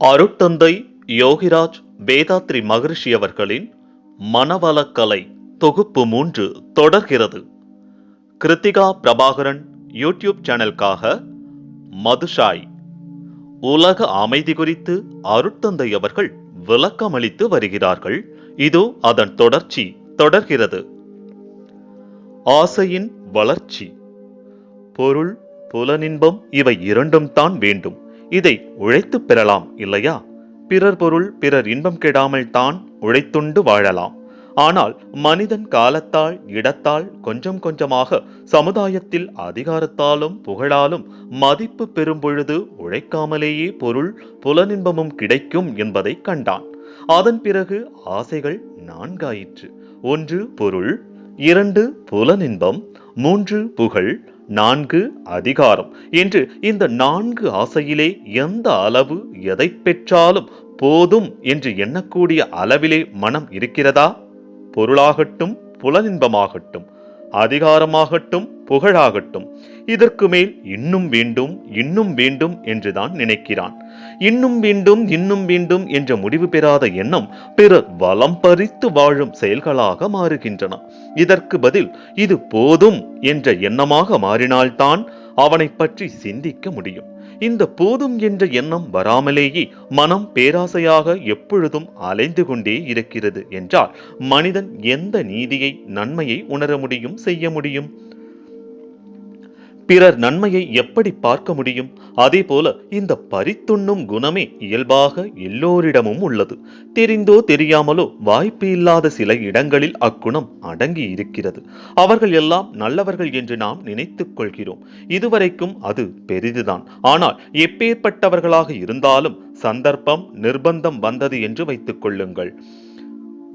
அருட்தந்தை யோகிராஜ் வேதாத்ரி மகரிஷி அவர்களின் மனவளக்கலை தொகுப்பு மூன்று தொடர்கிறது. கிருத்திகா பிரபாகரன் யூடியூப் சேனலுக்காக மதுஷாய் உலக அமைதி குறித்து அருட்தந்தை அவர்கள் விளக்கமளித்து வருகிறார்கள். இது அதன் தொடர்ச்சி தொடர்கிறது. ஆசையின் வளர்ச்சி. பொருள் புலனின்பம் இவை இரண்டும் தான் வேண்டும். இதை உழைத்து பெறலாம் இல்லையா? பிறர் பொருள் பிறர் இன்பம் கெடாமல் தான் உழைத்துண்டு வாழலாம். ஆனால் மனிதன் காலத்தால் இடத்தால் கொஞ்சம் கொஞ்சமாக சமுதாயத்தில் அதிகாரத்தாலும் புகழாலும் மதிப்பு பெறும் பொழுது உழைக்காமலேயே பொருள் புலனின்பமும் கிடைக்கும் என்பதை கண்டான். அதன் பிறகு ஆசைகள் நான்காயிற்று. ஒன்று பொருள் இரண்டு புலனின்பம் மூன்று புகழ் நான்கு அதிகாரம். என்று இந்த நான்கு ஆசையிலே எந்த அளவு எதை பெற்றாலும் போதும் என்று எண்ணக்கூடிய அளவிலே மனம் இருக்கிறதா? பொருளாகட்டும் புலனின்பமாகட்டும் அதிகாரமாகட்டும் புகழாகட்டும் இதற்கு மேல் இன்னும் வேண்டும் இன்னும் வேண்டும் என்றுதான் நினைக்கிறான். இன்னும் வேண்டும் இன்னும் வேண்டும் என்ற முடிவு பெறாத எண்ணம் பிறர் வளம் பறித்து வாழும் செயல்களாக மாறுகின்றன. இதற்கு பதில் இது போதும் என்ற எண்ணமாக மாறினால்தான் அவனை பற்றி சிந்திக்க முடியும். இந்த போதும் என்ற எண்ணம் வராமலேயே மனம் பேராசையாக எப்பொழுதும் அலைந்து கொண்டே இருக்கிறது என்றால் மனிதன் எந்த நீதியை நன்மையை உணர முடியும் செய்ய முடியும்? பிறர் நன்மையை எப்படி பார்க்க முடியும்? அதே போல இந்த பறித்துண்ணும் குணமே இயல்பாக எல்லோரிடமும் உள்ளது. தெரிந்தோ தெரியாமலோ வாய்ப்பு இல்லாத சில இடங்களில் அக்குணம் அடங்கி இருக்கிறது. அவர்கள் எல்லாம் நல்லவர்கள் என்று நாம் நினைத்துக் கொள்கிறோம். இதுவரைக்கும் அது பெரிதுதான். ஆனால் எப்பேற்பட்டவர்களாக இருந்தாலும் சந்தர்ப்பம் நிர்பந்தம் வந்தது என்று வைத்துக் கொள்ளுங்கள்.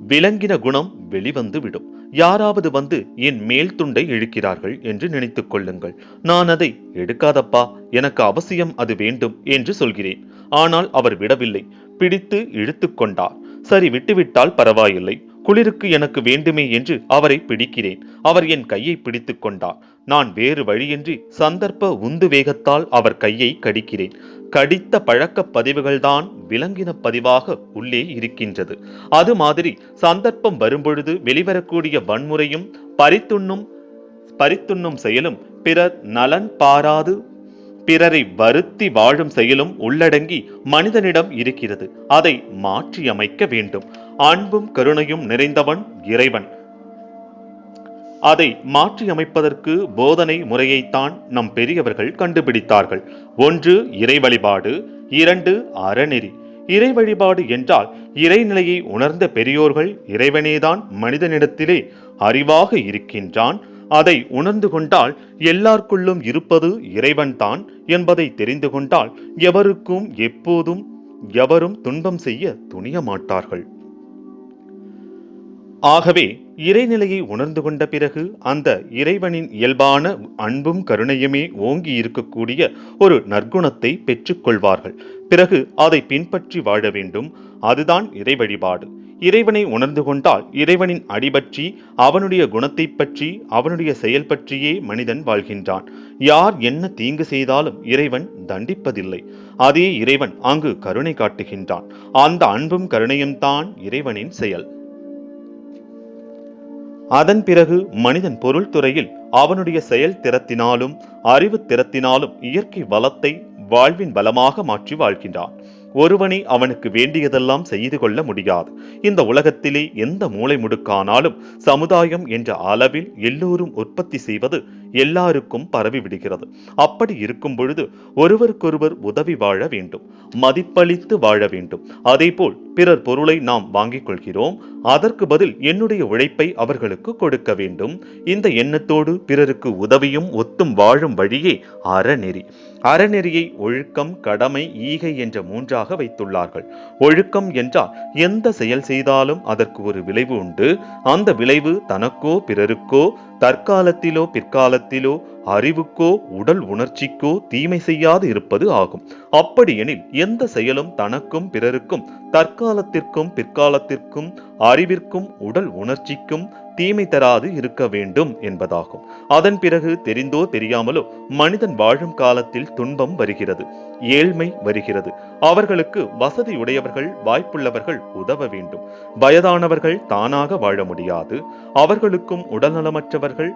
விலங்கின குணம் வெளிவந்து விடும் யாராவது வந்து என் மேல் துண்டை இழுக்கிறார்கள் என்று நினைத்துக் கொள்ளுங்கள். நான் அதை எடுக்காதப்பா எனக்கு அவசியம் அது வேண்டும் என்று சொல்கிறேன். ஆனால் அவர் விடவில்லை. பிடித்து இழுத்துக் கொண்டார். சரி விட்டுவிட்டால் பரவாயில்லை. குளிருக்கு எனக்கு வேண்டுமே என்று அவரை பிடிக்கிறேன். அவர் என் கையை பிடித்துக் கொண்டார். நான் வேறு வழியின்றி சந்தர்ப்ப உந்து வேகத்தால் அவர் கையை கடிக்கிறேன். கடித்த பழக்க பதிவுகள்தான் விலங்கின பதிவாக உள்ளே இருக்கின்றது. அது மாதிரி சந்தர்ப்பம் வரும்பொழுது வெளிவரக்கூடிய வன்முறையும் பறித்துண்ணும் பறித்துண்ணும் செயலும் பிறர் நலன் பாராது பிறரை வருத்தி வாழும் செயலும் உள்ளடங்கி மனிதனிடம் இருக்கிறது. அதை மாற்றியமைக்க வேண்டும். அன்பும் கருணையும் நிறைந்தவன் இறைவன். அதை மாற்றியமைப்பதற்கு போதனை முறையைத்தான் நம் பெரியவர்கள் கண்டுபிடித்தார்கள். ஒன்று இறை வழிபாடு இரண்டு அறநெறி. இறை வழிபாடு என்றால் இறைநிலையை உணர்ந்த பெரியோர்கள் இறைவனேதான் மனிதனிடத்திலே அறிவாக இருக்கின்றான். அதை உணர்ந்து கொண்டால் எல்லாருக்குள்ளும் இருப்பது இறைவன்தான் என்பதை தெரிந்து கொண்டால் எவருக்கும் எப்போதும் எவரும் துன்பம் செய்ய துணிய மாட்டார்கள் ஆகவே இறைநிலையை உணர்ந்து கொண்ட பிறகு அந்த இறைவனின் இயல்பான அன்பும் கருணையுமே ஓங்கி இருக்கக்கூடிய ஒரு நற்குணத்தை பெற்றுக்கொள்வார்கள் பிறகு அதை பின்பற்றி வாழ வேண்டும். அதுதான் இறை வழிபாடு. இறைவனை உணர்ந்து கொண்டால் இறைவனின் அடிபற்றி அவனுடைய குணத்தை பற்றி அவனுடைய செயல் பற்றியே மனிதன் வாழ்கின்றான். யார் என்ன தீங்கு செய்தாலும் இறைவன் தண்டிப்பதில்லை. அதே இறைவன் அங்கு கருணை காட்டுகின்றான். அந்த அன்பும் கருணையும் தான் இறைவனின் செயல். அதன் பிறகு மனிதன் பொருள் துறையில் அவனுடைய செயல் திறத்தினாலும் அறிவு திறத்தினாலும் இயற்கை வளத்தை வாழ்வின் பலமாக மாற்றி வாழ்கின்றான். ஒருவனை அவனுக்கு வேண்டியதெல்லாம் செய்து கொள்ள முடியாது. இந்த உலகத்திலே எந்த மூளை முடுக்கானாலும் சமுதாயம் என்ற அளவில் எல்லோரும் உற்பத்தி செய்வது எல்லாருக்கும் பரவி விடுகிறது. அப்படி இருக்கும் பொழுது ஒருவருக்கொருவர் உதவி வாழ வேண்டும் மதிப்பளித்து வாழ வேண்டும். அதேபோல் பிறர் பொருளை நாம் வாங்கிக் கொள்கிறோம் அதற்கு பதில் என்னுடைய உழைப்பை அவர்களுக்கு கொடுக்க வேண்டும். இந்த எண்ணத்தோடு பிறருக்கு உதவியும் ஒத்தும் வாழும் வழியே அறநெறி. அறநெறியை ஒழுக்கம் கடமை ஈகை என்ற மூன்றாக வைத்துள்ளார்கள். ஒழுக்கம் என்றால் எந்த செயல் செய்தாலும் அதற்கு ஒரு விளைவு உண்டு. அந்த விளைவு தனக்கோ பிறருக்கோ தற்காலத்திலோ பிற்காலத்திலோ அறிவுக்கோ உடல் உணர்ச்சிக்கோ தீமை செய்யாது இருப்பது ஆகும். அப்படியெனில் எந்த செயலும் தனக்கும் பிறருக்கும் தற்காலத்திற்கும் பிற்காலத்திற்கும் அறிவிற்கும் உடல் உணர்ச்சிக்கும் தீமை தராது இருக்க வேண்டும் என்பதாகும். அதன் பிறகு தெரிந்தோ தெரியாமலோ மனிதன் வாழும் காலத்தில் துன்பம் வருகிறது ஏழ்மை வருகிறது. அவர்களுக்கு வசதியுடையவர்கள் வாய்ப்புள்ளவர்கள் உதவ வேண்டும். வயதானவர்கள் தானாக வாழ முடியாது. அவர்களுக்கும் உடல்நலமற்றவர்கள்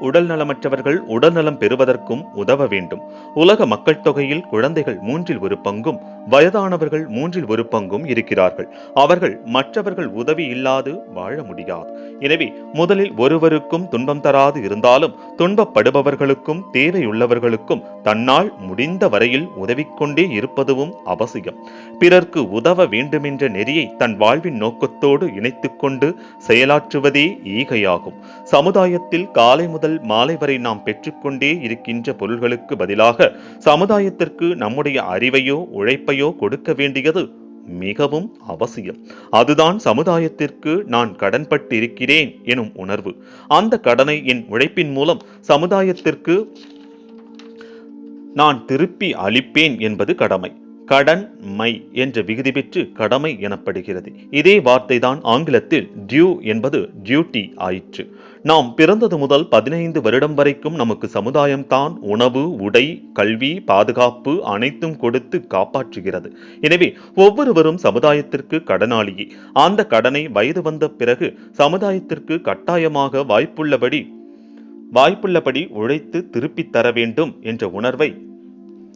உடல் நலமற்றவர்கள் உடல்நலம் பெறுவதற்கும் உதவ வேண்டும். உலக மக்கள் தொகையில் குழந்தைகள் மூன்றில் ஒரு பங்கும் வயதானவர்கள் மூன்றில் ஒரு பங்கும் இருக்கிறார்கள். அவர்கள் மற்றவர்கள் உதவி இல்லாது வாழ முடியாது. எனவே முதலில் ஒருவருக்கும் துன்பம் தராது இருந்தாலும் துன்பப்படுபவர்களுக்கும் தேவையுள்ளவர்களுக்கும் தன்னால் முடிந்த வரையில் உதவிக்கொண்டே இருப்பதுவும் அவசியம். பிறர்க்கு உதவ வேண்டுமென்ற நெறியை தன் வாழ்வின் நோக்கத்தோடு இணைத்துக்கொண்டு செயலாற்றுவதே ஈகையாகும். சமுதாயத்தில் காலை முதல் முதல் மாலை வரை நாம் பெற்றுக்கொண்டே இருக்கின்ற பொருள்களுக்கு பதிலாக சமுதாயத்திற்கு நம்முடைய அறிவையோ உழைப்பையோ கொடுக்க வேண்டியது மிகவும் அவசியம். அதுதான் சமுதாயத்திற்கு நான் கடன்பட்டு இருக்கிறேன் எனும் உணர்வு. அந்த கடனை என் உழைப்பின் மூலம் சமுதாயத்திற்கு நான் திருப்பி அளிப்பேன் என்பது கடமை. கடன் மை என்ற விகுதி பெற்று கடமை எனப்படுகிறது. இதே வார்த்தைதான் ஆங்கிலத்தில் டியூ என்பது டியூட்டி ஆயிற்று. நாம் பிறந்தது முதல் பதினைந்து வருடம் வரைக்கும் நமக்கு சமுதாயம் தான் உணவு உடை கல்வி பாதுகாப்பு அனைத்தும் கொடுத்து காப்பாற்றுகிறது. எனவே ஒவ்வொருவரும் சமுதாயத்திற்கு கடனாளியே. அந்த கடனை வயது வந்த பிறகு சமுதாயத்திற்கு கட்டாயமாக வாய்ப்புள்ளபடி வாய்ப்புள்ளபடி உழைத்து திருப்பித் தர வேண்டும் என்ற உணர்வை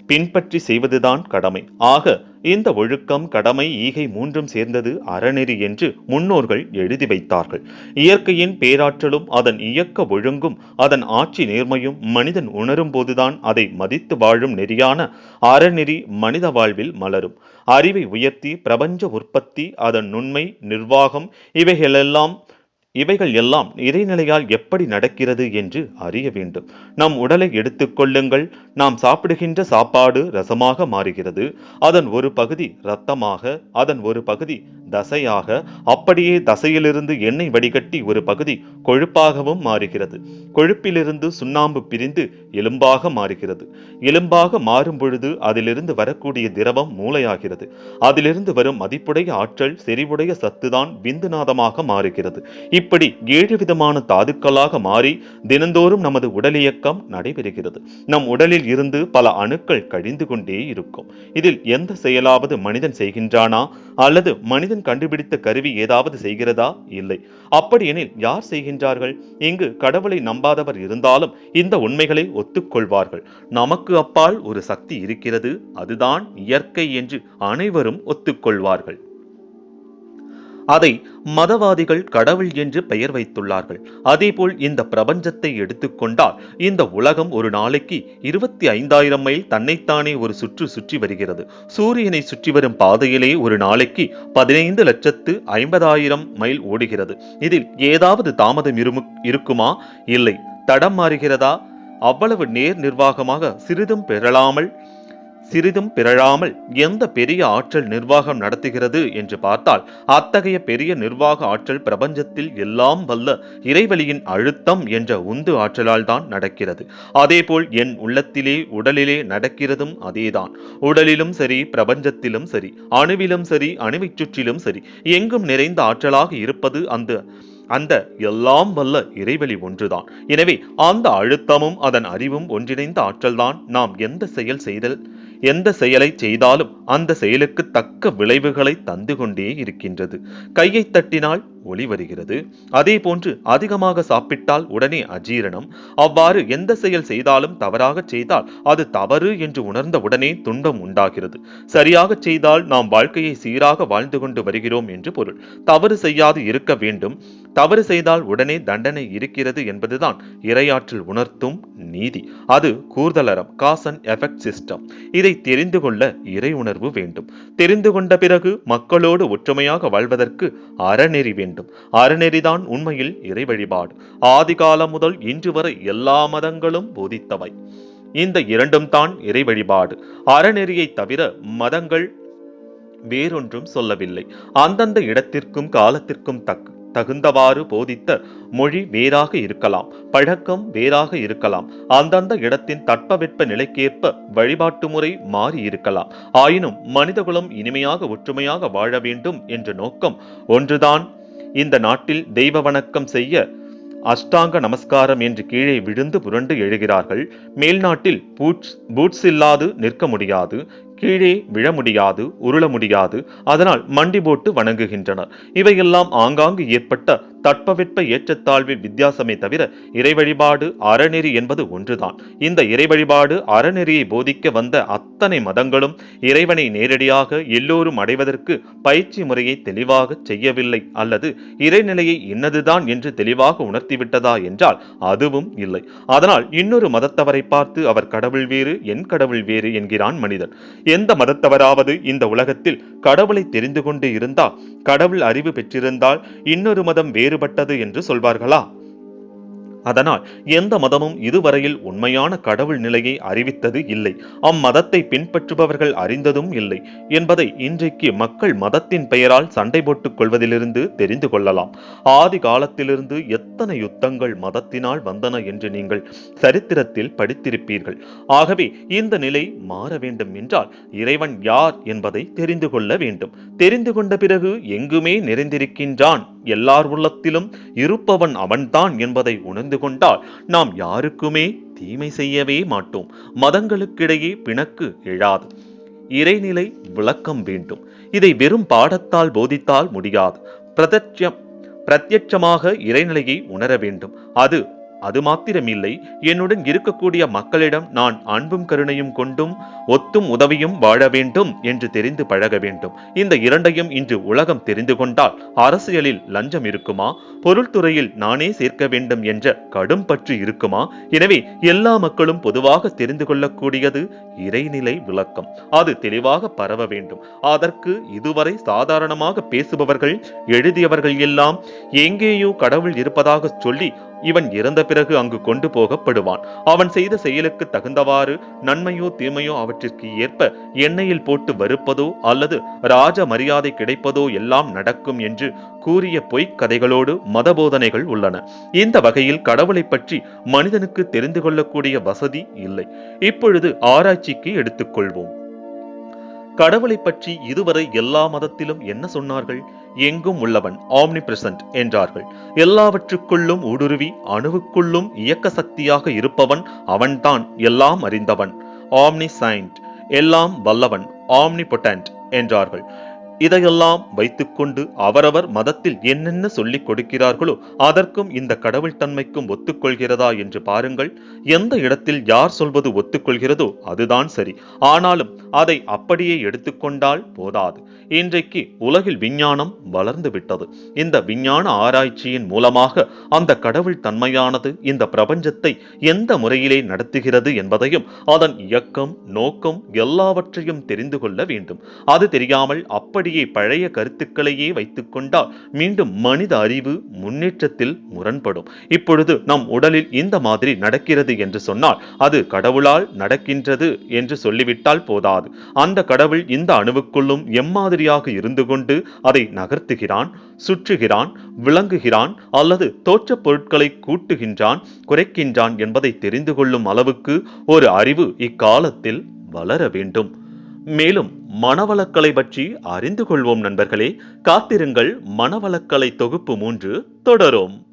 பின்பற்றி செய்வதுதான் கடமை. ஆக இந்த ஒழுக்கம் கடமை ஈகை மூன்றும் சேர்ந்தது அறநெறி என்று முன்னோர்கள் எழுதி வைத்தார்கள். இயற்கையின் பேராற்றலும் அதன் இயக்க ஒழுங்கும் அதன் ஆட்சி நேர்மையும் மனிதன் உணரும் போதுதான் அதை மதித்து வாழும் நெறியான அறநெறி மனித வாழ்வில் மலரும். அறிவை உயர்த்தி பிரபஞ்ச உற்பத்தி அதன் நுண்மை நிர்வாகம் இவைகளெல்லாம் இவைகள் எல்லாம் இறைநிலையால் எப்படி நடக்கிறது என்று அறிய வேண்டும். நம் உடலை எடுத்துக்கொள்ளுங்கள் நாம் சாப்பிடுகின்ற சாப்பாடு ரசமாக மாறுகிறது. அதன் ஒரு பகுதி இரத்தமாக அதன் ஒரு பகுதி தசையாக அப்படியே தசையிலிருந்து எண்ணெய் வடிகட்டி ஒரு பகுதி கொழுப்பாகவும் மாறுகிறது. கொழுப்பிலிருந்து சுண்ணாம்பு பிரிந்து எலும்பாக மாறுகிறது. எலும்பாக மாறும் பொழுது அதிலிருந்து வரக்கூடிய திரவம் மூளையாகிறது. அதிலிருந்து வரும் மதிப்புடைய ஆற்றல் செறிவுடைய சத்துதான் விந்துநாதமாக மாறுகிறது. இப்படி ஏழு விதமான தாதுக்களாக மாறி தினந்தோறும் நமது உடல் இயக்கம் நடைபெறுகிறது. நம் உடலில் இருந்து பல அணுக்கள் கழிந்து கொண்டே இருக்கும். இதில் எந்த செயலாவது மனிதன் செய்கின்றானா? அல்லது மனிதன் கண்டுபிடித்த கருவி ஏதாவது செய்கிறதா? இல்லை. அப்படியெனில் யார் செய்கின்றார்கள்? இங்கு கடவுளை நம்பாதவர் இருந்தாலும் இந்த உண்மைகளை ஒத்துக்கொள்வார்கள். நமக்கு அப்பால் ஒரு சக்தி இருக்கிறது. அதுதான் இயற்கை என்று அனைவரும் ஒத்துக்கொள்வார்கள். அதை மதவாதிகள் கடவுள் என்று பெயர் வைத்துள்ளார்கள். அதேபோல் இந்த பிரபஞ்சத்தை எடுத்துக்கொண்டால் இந்த உலகம் ஒரு நாளைக்கு இருபத்தி ஐந்தாயிரம் மைல் தன்னைத்தானே ஒரு சுற்று சுற்றி வருகிறது. சூரியனை சுற்றி வரும் பாதையிலே ஒரு நாளைக்கு பதினைந்து லட்சத்து ஐம்பதாயிரம் மைல் ஓடுகிறது. இதில் ஏதாவது தாமதம் இருமு இருக்குமா? இல்லை. தடம் மாறுகிறதா? அவ்வளவு நேர் நிர்வாகமாக சிறிதும் பெறலாமல் சிறிதும் பிறழாமல் எந்த பெரிய ஆற்றல் நிர்வாகம் நடத்துகிறது என்று பார்த்தால் அத்தகைய பெரிய நிர்வாக ஆற்றல் பிரபஞ்சத்தில் எல்லாம் வல்ல இறைவழியின் அழுத்தம் என்ற உந்து ஆற்றலால் தான் நடக்கிறது. அதேபோல் என் உள்ளத்திலே உடலிலே நடக்கிறதும் அதேதான். உடலிலும் சரி பிரபஞ்சத்திலும் சரி அணுவிலும் சரி அணுவைச் சுற்றிலும் சரி எங்கும் நிறைந்த ஆற்றலாக இருப்பது அந்த அந்த எல்லாம் வல்ல இறைவழி ஒன்றுதான். எனவே அந்த அழுத்தமும் அதன் அறிவும் ஒன்றிணைந்த ஆற்றல்தான் நாம் எந்த செயல் செய்தல் எந்த செயலை செய்தாலும் அந்த செயலுக்கு தக்க விளைவுகளை தந்து கொண்டே இருக்கின்றது. கையை தட்டினால் ஒளி வருகிறது. அதே போன்று அதிகமாக சாப்பிட்டால் உடனே அஜீரணம். அவ்வாறு எந்த செயல் செய்தாலும் தவறாக செய்தால் அது தவறு என்று உணர்ந்த உடனே துன்பம் உண்டாகிறது. சரியாக செய்தால் நாம் வாழ்க்கையை சீராக வாழ்ந்து கொண்டு வருகிறோம் என்று பொருள். தவறு செய்யாது இருக்க வேண்டும். தவறு செய்தால் உடனே தண்டனை இருக்கிறது என்பதுதான் இரையாற்றில் உணர்த்தும் நீதி. அது கூர்தலரம் காஸ் அண்ட் எஃபெக்ட் சிஸ்டம் இதை தெரிந்து கொள்ள இறை உணர்வு வேண்டும். தெரிந்து கொண்ட பிறகு மக்களோடு ஒற்றுமையாக வாழ்வதற்கு அறநெறி வேண்டும். அறநெறிதான் உண்மையில் இறை வழிபாடு. ஆதிகாலம் முதல் இன்று வரை எல்லா மதங்களும் போதித்தவை. இந்த இரண்டும் தான் இறை வழிபாடு. அறநெறியை தவிர மதங்கள் வேறொன்றும் சொல்லவில்லை. அந்தந்த இடத்திற்கும் காலத்திற்கும் தக்க தகுந்தவாறு போதித்த மொழி வேறாக இருக்கலாம் பழக்கம் வேறாக இருக்கலாம். அந்தந்த இடத்தின் தட்பவெட்ப நிலைக்கேற்ப வழிபாட்டு முறை மாறி இருக்கலாம். ஆயினும் மனிதகுலம் இனிமையாக ஒற்றுமையாக வாழ வேண்டும் என்ற நோக்கம் ஒன்றுதான். இந்த நாட்டில் தெய்வ வணக்கம் செய்ய அஷ்டாங்க நமஸ்காரம் என்று கீழே விழுந்து புரண்டு எழுகிறார்கள். மேல்நாட்டில் பூட்ஸ் பூட்ஸ் இல்லாது நிற்க முடியாது. கீழே விழ முடியாது உருள முடியாது. அதனால் மண்டி போட்டு வணங்குகின்றனர். இவையெல்லாம் ஆங்காங்கு ஏற்பட்ட தட்பவெட்ப ஏற்றத்தாழ்வின் வித்தியாசமே தவிர இறை வழிபாடு அறநெறி என்பது ஒன்றுதான். இந்த இறை வழிபாடு அறநெறியை போதிக்க வந்த அத்தனை மதங்களும் இறைவனை நேரடியாக எல்லோரும் அடைவதற்கு பயிற்சி முறையை தெளிவாக செய்யவில்லை அல்லது இறைநிலையை இன்னதுதான் என்று தெளிவாக உணர்த்திவிட்டதா என்றால் அதுவும் இல்லை. அதனால் இன்னொரு மதத்தவரை பார்த்து அவர் கடவுள் வேறு என் கடவுள் வேறு என்கிறான் மனிதன். எந்த மதத்தவராவது இந்த உலகத்தில் கடவுளை தெரிந்து கொண்டு இருந்தால் கடவுள் அறிவு பெற்றிருந்தால் இன்னொரு மதம் வேறு வேறுபட்டது என்று சொல்வார்களா? அதனால் எந்த மதமும் இதுவரையில் உண்மையான கடவுள் நிலையை அறிவித்தது இல்லை. அம்மதத்தை பின்பற்றுபவர்கள் அறிந்ததும் இல்லை என்பதை இன்றைக்கு மக்கள் மதத்தின் பெயரால் சண்டை போட்டுக் கொள்வதிலிருந்து தெரிந்து கொள்ளலாம். ஆதி காலத்திலிருந்து எத்தனை யுத்தங்கள் மதத்தினால் வந்தன என்று நீங்கள் சரித்திரத்தில் படித்திருப்பீர்கள். ஆகவே இந்த நிலை மாற வேண்டும் என்றால் இறைவன் யார் என்பதை தெரிந்து கொள்ள வேண்டும். தெரிந்து கொண்ட பிறகு எங்குமே நிறைந்திருக்கின்றான். எல்லார் உள்ளத்திலும் இருப்பவன் அவன்தான் என்பதை உணர்ந்து கொண்டால் நாம் யாருக்குமே தீமை செய்யவே மாட்டோம். மதங்களுக்கிடையே பிணக்கு எழாது. இறைநிலை விளக்கம் வேண்டும். இதை வெறும் பாடத்தால் போதித்தால் முடியாது. பிரதட்சம் பிரத்யட்சமாக இறைநிலையை உணர வேண்டும். அது அது மாத்திரமில்லை. என்னுடன் இருக்கக்கூடிய மக்களிடம் நான் அன்பும் கருணையும் கொண்டும் ஒத்தும் உதவியும் வாழ வேண்டும் என்று தெரிந்து பழக வேண்டும். இந்த இரண்டையும் இன்று உலகம் தெரிந்து கொண்டால் அரசியலில் லஞ்சம் இருக்குமா? பொருள்துறையில் நானே சேர்க்க வேண்டும் என்ற கடும் பற்று இருக்குமா? எனவே எல்லா மக்களும் பொதுவாக தெரிந்து கொள்ளக்கூடியது இறைநிலை விளக்கம். அது தெளிவாக பரவ வேண்டும். அதற்கு இதுவரை சாதாரணமாக பேசுபவர்கள் எழுதியவர்கள் எல்லாம் எங்கேயோ கடவுள் இருப்பதாக சொல்லி இவன் இறந்த பிறகு அங்கு கொண்டு போகப்படுவான். அவன் செய்த செயலுக்கு தகுந்தவாறு நன்மையோ தீமையோ அவற்றிற்கு ஏற்ப எண்ணெயில் போட்டு வறுப்பதோ அல்லது ராஜ மரியாதை கிடைப்பதோ எல்லாம் நடக்கும் என்று கூறிய பொய்க் கதைகளோடு மதபோதனைகள் உள்ளன. இந்த வகையில் கடவுளை பற்றி மனிதனுக்கு தெரிந்து கொள்ளக்கூடிய வசதி இல்லை. இப்பொழுது ஆராய்ச்சிக்கு எடுத்துக்கொள்வோம் கடவுளை பற்றி இதுவரை எல்லா மதத்திலும் என்ன சொன்னார்கள்? எங்கும் உள்ளவன் ஆம்னி பிரசன்ட் என்றார்கள். எல்லாவற்றுக்குள்ளும் ஊடுருவி அணுவுக்குள்ளும் இயக்க சக்தியாக இருப்பவன் அவன்தான் எல்லாம் அறிந்தவன். ஆம்னி சைண்ட் எல்லாம் வல்லவன் ஆம்னி பொட்டன்ட் என்றார்கள். இதையெல்லாம் வைத்துக்கொண்டு அவரவர் மதத்தில் என்னென்ன சொல்லிக் கொடுக்கிறார்களோ அதற்கும் இந்த கடவுள் தன்மைக்கும் ஒத்துக்கொள்கிறதா என்று பாருங்கள். எந்த இடத்தில் யார் சொல்வது ஒத்துக்கொள்கிறதோ அதுதான் சரி. ஆனாலும் அதை அப்படியே எடுத்துக்கொண்டால் போதாது. இன்றைக்கு உலகில் விஞ்ஞானம் வளர்ந்து விட்டது. இந்த விஞ்ஞான ஆராய்ச்சியின் மூலமாக அந்த கடவுள் தன்மையானது இந்த பிரபஞ்சத்தை எந்த முறையிலே நடத்துகிறது என்பதையும் அதன் இயக்கம் நோக்கம் எல்லாவற்றையும் தெரிந்து கொள்ள வேண்டும். அது தெரியாமல் அப்படியே பழைய கருத்துக்களையே வைத்துக்கொண்டால் மீண்டும் மனித அறிவு முன்னேற்றத்தில் முரண்படும். இப்பொழுது நம் உடலில் இந்த மாதிரி நடக்கிறது என்று சொன்னால் அது கடவுளால் நடக்கின்றது என்று சொல்லிவிட்டால் போதாது. அந்த கடவுள் இந்த அணுவுக்குள்ளும் எம்மாதிரியாக இருந்து கொண்டு அதை நகர்த்துகிறான் சுற்றுகிறான் விளங்குகிறான் அல்லது தோற்ற பொருட்களை கூட்டுகின்றான் குறைக்கின்றான் என்பதை தெரிந்து கொள்ளும் அளவுக்கு ஒரு அறிவு இக்காலத்தில் வளர வேண்டும். மேலும் மனவளக்கலை பற்றி அறிந்து கொள்வோம் நண்பர்களே. காத்திருங்கள் மனவளக்கலை தொகுப்பு மூன்று தொடரும்.